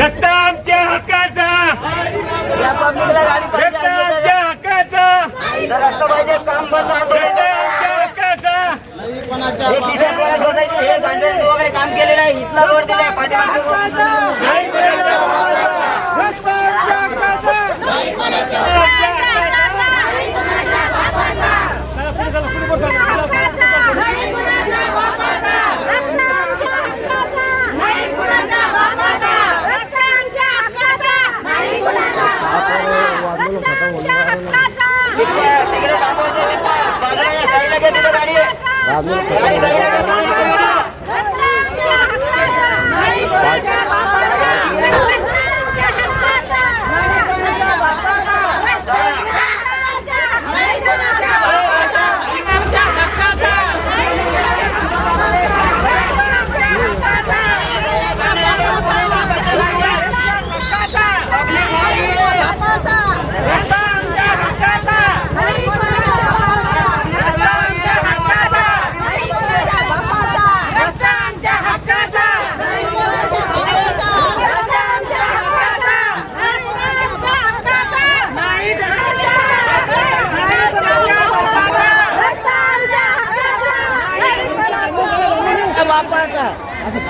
रस्ता आमच्या हक्काचा. रस्ता आमच्या हक्काचा. रस्ता आमच्या हक्काचा. हे काम केलेलं आहे इथला रोड दिलाय. नाही कोणाचा तिकडे दाखवायचं तिथं. बाजूला या साईडला घे तिथं गाडी आहे.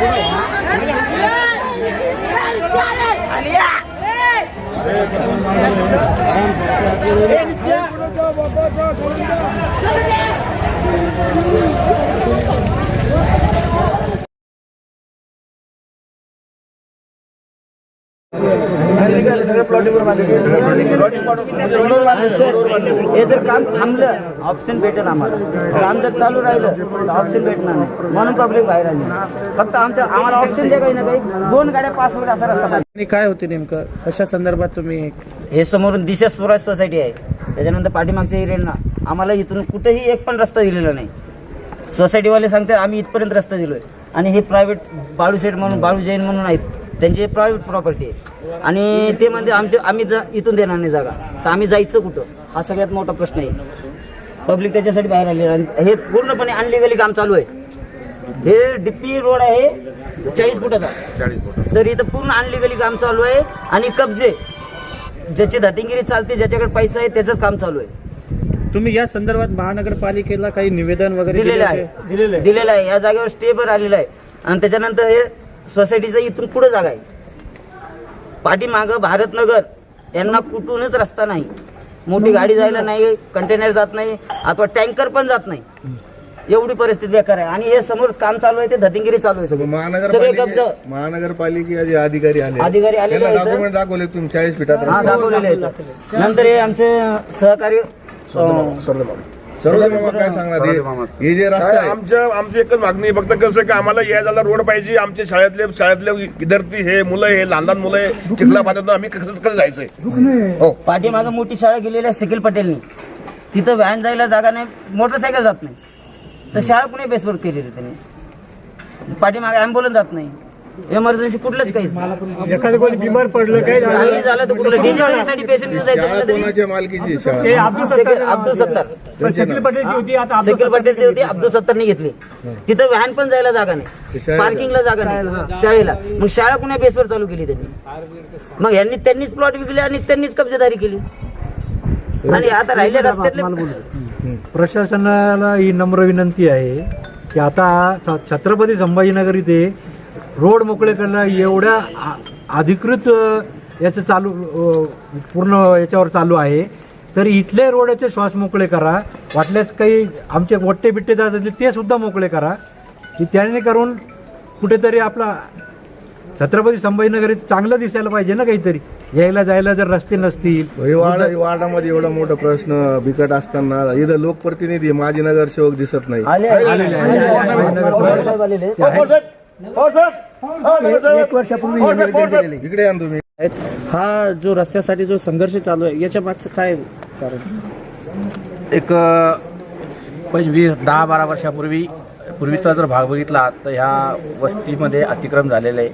बाबा हे जर काम थांबलं ऑप्शन भेटेल आम्हाला. काम जर चालू राहिलं तर ऑप्शन भेटणार नाही. म्हणून पब्लिक बाहेर आली. फक्त आमच्या आम्हाला ऑप्शन द्या काही ना काही. दोन गाड्या पास होईल असा रस्ता आणि काय होते नेमकं? कशा संदर्भात तुम्ही हे समोरून दिशा स्वराज सोसायटी आहे. त्याच्यानंतर पाठीमागच्या एरियांना आम्हाला इथून कुठेही एक पण रस्ता दिलेला नाही. सोसायटीवाले सांगतात आम्ही इथपर्यंत रस्ता दिलोय. आणि हे प्रायव्हेट बाळू शेठ म्हणून बाळू जैन म्हणून आहेत. त्यांची प्रायव्हेट प्रॉपर्टी आहे. आणि ते म्हणजे आमचे आम्ही जा इथून देणार नाही जागा. तर आम्ही जायचं कुठं? हा सगळ्यात मोठा प्रश्न आहे. पब्लिक त्याच्यासाठी बाहेर आले आणि हे पूर्णपणे अनलिगली काम चालू आहे. हे डिप्पी रोड आहे चाळीस फुटाचा. तर इथं पूर्ण अनलिगली काम चालू आहे. आणि कब्जे ज्याची धतिंगिरी चालते ज्याच्याकडे पैसा आहे त्याचंच काम चालू आहे. तुम्ही या संदर्भात महानगरपालिकेला काही निवेदन वगैरे दिले दिलेलं आहे. दिलेलं आहे. या जागेवर स्टेबर आलेलं आहे. आणि त्याच्यानंतर हे सोसायटीचं इथून पुढे जागा आहे. पाठीमागं भारतनगर. यांना कुठूनच रस्ता नाही. मोठी गाडी जायला नाही कंटेनर जात नाही अथवा टँकर पण जात नाही. एवढी परिस्थिती बेकार आहे. आणि हे समोर काम चालू आहे ते धतिंगिरी चालू आहे सगळे. सगळे कब्ज महानगरपालिके महानगरपालिकेचे अधिकारी आले. अधिकारी आलेले आहेत. डॉक्युमेंट दाखवले तुम्ही चाळीस फीटात हा दाखवलेले आहेत. नंतर हे आमचे सहकारी अं, सर्व मामा काय सांगणार? हे- हे जे रस्ता आहे. आमच्या आमची एकच मागणी आहे. फक्त कसं की आम्हाला या जायला रोड पाहिजे. आमचे शाळेतले शाळेतले विद्यार्थी हे मुलं हे लहान लहान मुलं हे चिखला पाहतात आम्ही कसं कसं जायचंय? हो. पाठीमागं मोठी शाळा गेलेली आहे सिकिल पटेलनी. तिथं व्हॅन जायला जागा नाही मोटरसायकल जात नाही. तर शाळा कुणी बेसवर केली रे त्यांनी? पाठीमागे ॲम्ब्युलन्स जात नाही. एमर्जन्सी कुठलंच काहीच नाही. एखादं कोणी बिमार पडलं काही काही झालं तर कुठलं? डिलिव्हरीसाठी पेशंट घेऊन जायचं शाळा म्हटलं तरी कोणाच्या मालकीची आहे शाळा? सेकल- अब्दुल सत्तार. शकील पटेलची होती अब्दुल सत्तारनी घेतली. तिथं व्हॅन पण जायला जागा नाही. शाळेला. पार्किंगला जागा नाही. शाळेला. मग शाळा कुण्या बेसवर चालू केली त्यांनी? मग यांनी त्यांनीच प्लॉट विकले आणि त्यांनीच कब्जेदारी केली. आणि आता राहिले रस्त्यातले प्रशासनाला ही नम्र विनंती आहे की आता छ- छत्रपती संभाजीनगर इथे रोड मोकळे करणं एवढ्या आ- अधिकृत याचं चालू पूर्ण याच्यावर चालू आहे तर इथले रोडाचे श्वास मोकळे करा वाटल्यास काही आमचे वट्टे बिट्टे जात असतील ते सुद्धा मोकळे करा की त्याने करून कुठेतरी आपला छत्रपती संभाजीनगर हे चांगलं दिसायला पाहिजे ना काहीतरी यायला जायला जर रस्ते नसतील हे वाडा हे वाडामध्ये एवढा मोठा प्रश्न बिकट असताना इथं लोकप्रतिनिधी माजी नगरसेवक दिसत नाही एक वर्षापूर्वी हे निवेदन दिलेलं आहे. इकडे या ना तुम्ही. हा जो रस्त्यासाठी जो संघर्ष चालू आहे याच्या मागचं काय कारण? एक पंचवीस दहा बारा वर्षापूर्वी पूर्वीचा जर भाग बघितला तर ह्या वस्तीमध्ये अतिक्रम झालेलं आहे.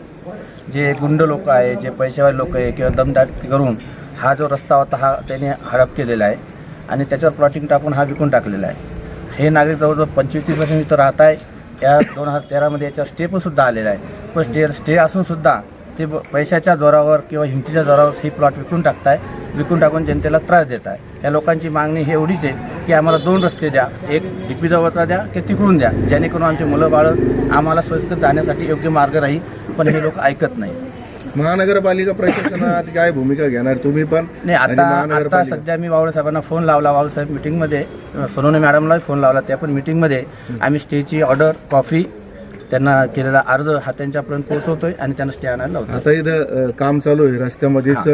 जे गुंड लोक आहे जे पैसेवाले लोक आहे किंवा दमदाटी करून हा जो रस्ता होता हा त्याने हडप केलेला आहे. आणि त्याच्यावर प्लॉटिंग टाकून हा विकून टाकलेला आहे. हे नागरिक जवळजवळ पंचवीस तीस वर्षांनी इथं राहत आहे या दोन हजार तेरामध्ये याच्यावर स्टे पण सुद्धा आलेला आहे. पण स्टे स्टे असूनसुद्धा ते ब- पैशाच्या जोरावर किंवा हिमतीच्या जोरावर ही प्लॉट विकून टाकत आहे विकून टाकून जनतेला त्रास देत आहे या लोकांची मागणी ही एवढीच आहे की आम्हाला दोन रस्ते द्या. एक डीपी जवळचा द्या की तिकडून द्या. जेणेकरून आमची मुलं बाळं आम्हाला सोयीस्कर जाण्यासाठी योग्य मार्ग राहील. पण हे लोक ऐकत नाही. महानगरपालिका प्रशासनात काय भूमिका घेणार तुम्ही पण? नाही आणि आता आता महानगरपालिका सध्या मी वावळे साहेबांना फोन लावला वावळे साहेब मिटिंगमध्ये सोनवणे मॅडमला फोन लावला त्या पण मिटिंगमध्ये. आम्ही स्टेची ऑर्डर कॉफी त्यांना केलेला अर्ज हा त्यांच्यापर्यंत पोहोचवतोय आणि त्यांना स्टे आणायला लावतो आता इथं अ, काम चालू आहे रस्त्यामध्येच अ, एक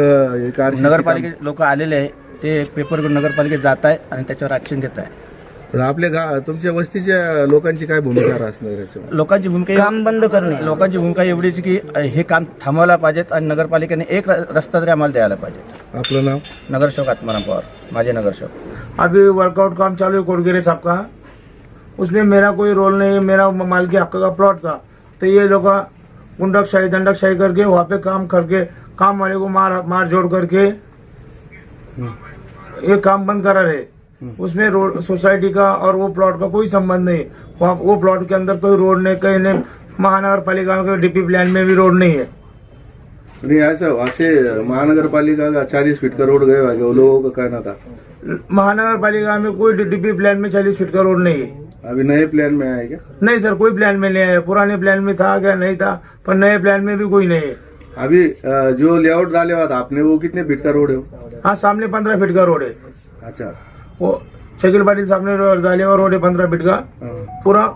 RCC काम- नगरपालिके लोक आलेले आहे ते पेपर घेऊन नगरपालिकेत जात आहे आणि त्याच्यावर ॲक्शन घेत आहे आपल्या गा तुमच्या वस्तीच्या लोकांची काय भूमिका असणार याच्यावर? लोकांची भूमिका काम बंद करणे. लोकांची भूमिका एवढीच की अ, हे काम थांबवायला पाहिजेत आणि नगरपालिकेने एक र- रस्ता तरी आम्हाला द्यायला पाहिजे आपलं नाव? नगरसेवक आत्माराम पवार माझे नगरसेवक. अभी वर्कआउट काम चालू है कोटगिरे साहब का उसमें मेरा कोई रोल नहीं है मेरा मालिक हक का प्लॉट था. तो ये लोग गुंडकशाही दंडकशाही करके वहाँ पे काम करके काम वाले को मार मार जोड़ करके ये काम बंद करा रहे। उसमें रोड सोसाइटी का और वो प्लॉट का कोई संबंध नहीं। वहाँ वो प्लॉट के अंदर कोई रोड नहीं कहीं नहीं। महानगर पालिका के डीपी प्लान में भी रोड नहीं है। नहीं ऐसा ऐसे महानगरपालिका का चालीस फीट का रोड है, वो लोगों का कहना था। महानगर पालिका में कोई डीपी प्लान में चालीस फीट का रोड नहीं है। अभी नए प्लान में आया क्या? नहीं सर कोई प्लान में नहीं आया। पुराने प्लान में था क्या? नहीं था। पर नए प्लान में भी कोई नहीं है। अभी जो लेआउट डाले हुआ था आपने वो कितने फीट का रोड है हाँ सामने पंद्रह फीट का रोड है। अच्छा। वो शकील पाटिल सामने रो- डाले हुआ रोड है पंद्रह फीट का। हाँ। पूरा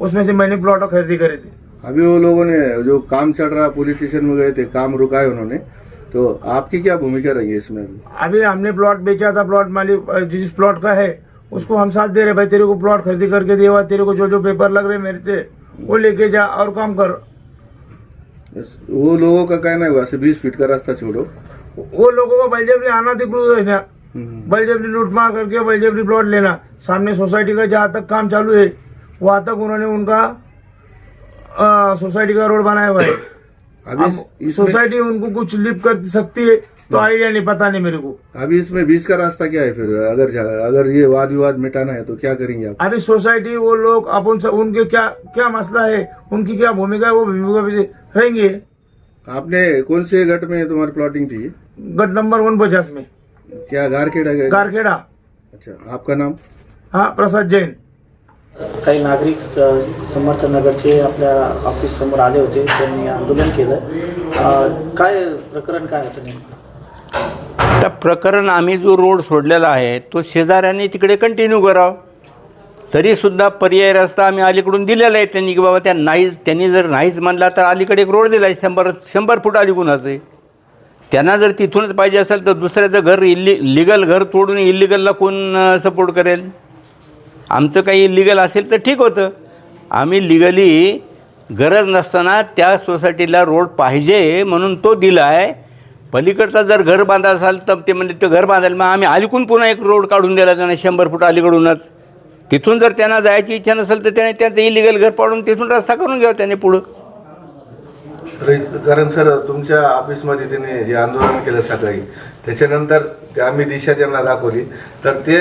उसमें से मैंने प्लॉट खरीदी करे थे। अभी वो लोगों ने जो काम चल रहा पुलिस स्टेशन में गए थे काम रुकाए उन्होंने। तो आपकी क्या भूमिका रही है इसमें अभी? अभी हमने प्लॉट बेचा था प्लॉट मालिक जिस प्लॉट का है उसको हम साथ दे रहे भाई तेरे को प्लॉट खरीदी करके दिया तेरे को जो जो पेपर लग रहे मेरे से वो लेके जा और काम कर। वो लोगों का कहना है वैसे बीस फीट का रास्ता छोड़ो। वो लोगों को बलजबरी आना दिक्कत है ना बलजबरी लूटमार करके बलजबरी प्लॉट लेना। सामने सोसाइटी का जहाँ तक काम चालू है वहाँ तक उन्होंने उनका सोसाइटी का रोड बनाया हुआ है। अभी सोसाइटी उनको कुछ लिप कर सकती है तो आइडिया नहीं पता नहीं मेरे को। अभी इसमें बीस का रास्ता क्या है फिर? अगर अगर ये वाद विवाद मिटाना है तो क्या करेंगे आप? अभी सोसाइटी वो लोग अपन उनके क्या क्या मसला है? उनकी क्या भूमिका है? वो भूमिका रहेंगे। आपने कौन से गट में तुम्हारी प्लॉटिंग थी? गट नंबर वन पचास में। क्या गारखेड़ा गए? कारखेड़ा अच्छा आपका नाम? हाँ प्रसाद जैन। काही नागरिक स- समर्थ नगरचे आपल्या ऑफिस समोर आले होते त्यांनी आंदोलन केलं. अं, काय प्रकरण काय होतं नेमकं? आता प्रकरण आम्ही जो रोड सोडलेला आहे तो शेजाऱ्यांनी तिकडे कंटिन्यू करावं. तरीसुद्धा पर्याय रस्ता आम्ही अलीकडून दिलेला आहे त्यांनी की बाबा त्या नाही त्यांनी जर नाहीच म्हणला तर अलीकडे एक रोड दिला आहे शंभर शंभर फूट अलीकडूनच आहे. त्यांना जर तिथूनच पाहिजे असेल तर दुसऱ्याचं घर इल्ली लिगल घर तोडून इलिगलला कोण सपोर्ट करेल? आमचं काही इलिगल असेल तर ठीक होतं. आम्ही लिगली गरज नसताना त्या सोसायटीला रोड पाहिजे म्हणून तो दिला आहे पलीकडचा जर घर बांधा असाल तर ते म्हणजे ते घर बांधायला मग आम्ही अलीकडून पुन्हा एक रोड काढून दिला त्यांना शंभर फूट अलीकडूनच. तिथून जर त्यांना जायची इच्छा नसेल तर त्याने त्यांचं इलिगल घर पाडून तिथून रस्ता करून घ्यावा त्याने पुढं. कारण सर तुमच्या ऑफिसमध्ये त्यांनी हे आंदोलन केलं सकाळी. त्याच्यानंतर ते आम्ही दिशा त्यांना दाखवली. तर ते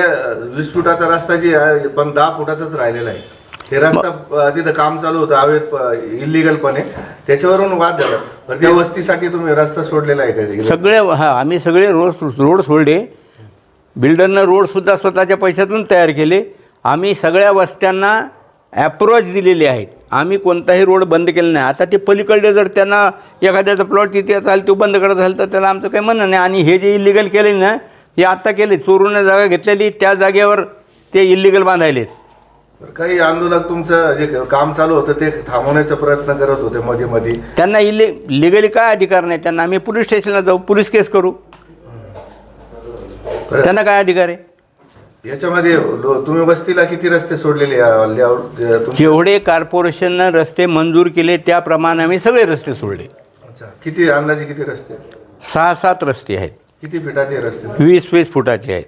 वीस फुटाचा रस्ता जे आहे पण दहा फुटाचाच राहिलेला आहे. ते रस्ता तिथं काम चालू होतं अवैध इलिगलपणे त्याच्यावरून वाद झाला. तर त्या वस्तीसाठी तुम्ही रस्ता सोडलेला आहे का? सगळे हां आम्ही सगळे रोड रोड सोडले. बिल्डरनं रोडसुद्धा स्वतःच्या पैशातून तयार केले. आम्ही सगळ्या वस्त्यांना ॲप्रोच दिलेले आहेत. आम्ही कोणताही रोड बंद केला नाही. आता ते पलीकडे जर त्यांना एखाद्याचा प्लॉट तिथे असाल तो बंद करत असेल तर त्याला आमचं काही म्हणणं नाही. आणि हे जे इलिगल केले ना हे आत्ता केले. चोरून जागा घेतलेली त्या जागेवर ते इलिगल बांधायलेत तर काही आंदोलक तुमचं जे काम चालू होतं ते थांबवण्याचा प्रयत्न करत होते मध्ये मध्ये त्यांना इले लिगली काय अधिकार नाही? त्यांना आम्ही पोलीस स्टेशनला जाऊ पोलीस केस करू. त्यांना काय अधिकार आहे? याच्यामध्ये तुम्ही वस्तीला किती रस्ते सोडलेले हल्ल्यावर जेवढे कॉर्पोरेशननं रस्ते मंजूर केले त्याप्रमाणे आम्ही सगळे रस्ते सोडले. अच्छा. किती अंदाजे किती रस्ते? सहा सात रस्ते आहेत. किती फिटाचे रस्ते? वीस वीस फुटाचे आहेत.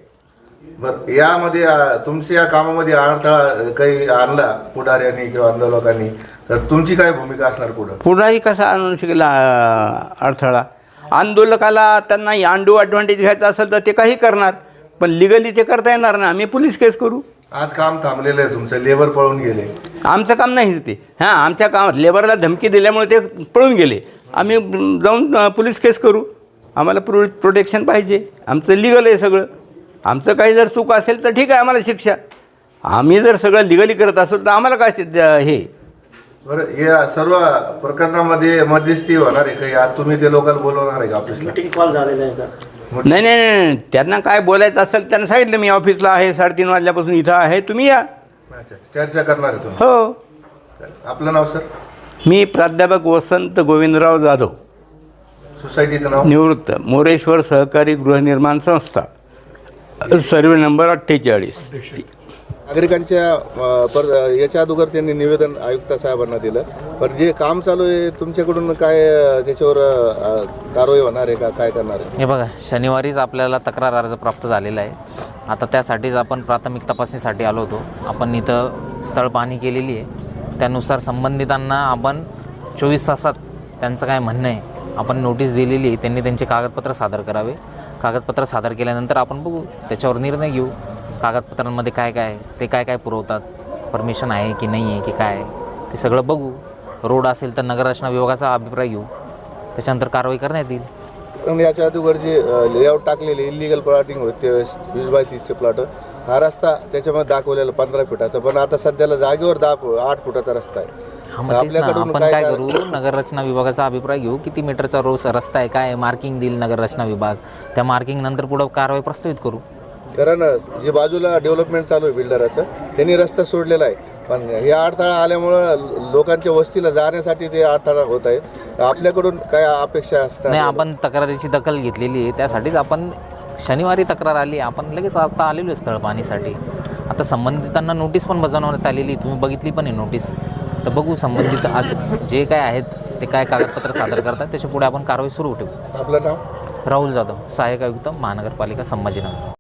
बर यामध्ये तुमच्या या कामामध्ये अडथळा काही आणला पुढाऱ्यांनी किंवा आंदोलकांनी? तर तुमची काय भूमिका असणार पुढं? पुन्हाही कसा आणू शकेल अडथळा? आंदोलकाला त्यांना अंडू ॲडव्हान्टेज घ्यायचा असेल तर ते काही करणार. पण लिगली ते करता येणार ना आम्ही पोलीस केस करू. आज काम थांबलेलं आहे तुमचं लेबर पळून गेले. आमचं काम नाही ते. हां आमच्या कामात लेबरला धमकी दिल्यामुळे ते पळून गेले. आम्ही जाऊन पोलीस केस करू. आम्हाला प्रो प्रोटेक्शन पाहिजे. आमचं लिगल आहे सगळं. आमचं काही जर चूक असेल तर ठीक आहे आम्हाला शिक्षा. आम्ही जर सगळं लिगली करत असू तर आम्हाला काय हे? बरं या सर्व प्रकरणामध्ये मध्यस्थी होणार आहे काही आज तुम्ही ते लोकल बोलवणार आहे का ऑफिसला मीटिंग कॉल झालेला आहे का? नाही नाही नाही त्यांना काय बोलायचं असेल त्यांना सांगितलं मी ऑफिसला आहे साडेतीन वाजल्यापासून इथं आहे. तुम्ही या. अच्छा चर्चा करणार आहे तुम्ही. हो. चालेल. आपलं नाव सर? मी प्राध्यापक वसंत गोविंदराव जाधव. सोसायटीचं नाव? निवृत्त. मोरेश्वर सहकारी गृहनिर्माण संस्था. सर्वे नंबर अठ्ठेचाळीस. नागरिकांच्या पर याच्या अगोदर त्यांनी निवेदन आयुक्त साहेबांना दिलं. पण जे काम चालू आहे तुमच्याकडून काय त्याच्यावर कारवाई होणार आहे का? काय करणार आहे? हे बघा शनिवारीच आपल्याला तक्रार अर्ज प्राप्त झालेला आहे. आता त्यासाठीच आपण प्राथमिक तपासणीसाठी आलो होतो. आपण इथं स्थळ पाहणी केलेली आहे. त्यानुसार संबंधितांना आपण चोवीस तासात त्यांचं काय म्हणणं आहे आपण नोटीस दिलेली आहे. त्यांनी त्यांचे कागदपत्र सादर करावे. कागदपत्र सादर केल्यानंतर आपण बघू त्याच्यावर निर्णय घेऊ. कागदपत्रांमध्ये काय काय आहे, ते काय काय पुरवतात? परमिशन आहे की नाही आहे की काय? ते सगळं बघू. रोड असेल तर नगररचना विभागाचा अभिप्राय घेऊ. त्याच्यानंतर कारवाई करण्यात येईल. पण याच्या अगोदर जे लेआउट टाकलेले इलिगल प्लॉटिंग होते त्यावेळेस वीस बाय तीसचे प्लॉट हा रस्ता त्याच्यामध्ये दाखवलेला पंधरा फुटाचा पण आता सध्याला जागेवर दहा आठ फुटाचा रस्ता आहे. आपण काय करू नगररचना विभागाचा अभिप्राय घेऊ. किती मीटरचा रोज रस्ता आहे काय मार्किंग देईल नगररचना विभाग. त्या मार्किंग नंतर पुढं कारवाई प्रस्तावित करू. कारण जे बाजूला डेव्हलपमेंट चालू आहे बिल्डराचं त्यांनी रस्ता सोडलेला आहे. पण हे अडथळा आल्यामुळं लोकांच्या वस्तीला जाण्यासाठी ते अडथळा होत आहे. आपल्याकडून काय अपेक्षा असतात? नाही आपण तक्रारीची दखल घेतलेली आहे. त्यासाठीच आपण शनिवारी तक्रार आली. आपण लगेच आता आलेलो आहे स्थळ पाहणीसाठी. आता संबंधितांना नोटीस पण बजावण्यात आलेली. तुम्ही बघितली पण आहे नोटीस तर बघू संबंधित आज जे काय आहेत ते काय कागदपत्र सादर करतात त्याच्या पुढे आपण कारवाई सुरू ठेवू. आपलं नाव? राहुल जाधव सहाय्यक आयुक्त महानगरपालिका संभाजीनगर.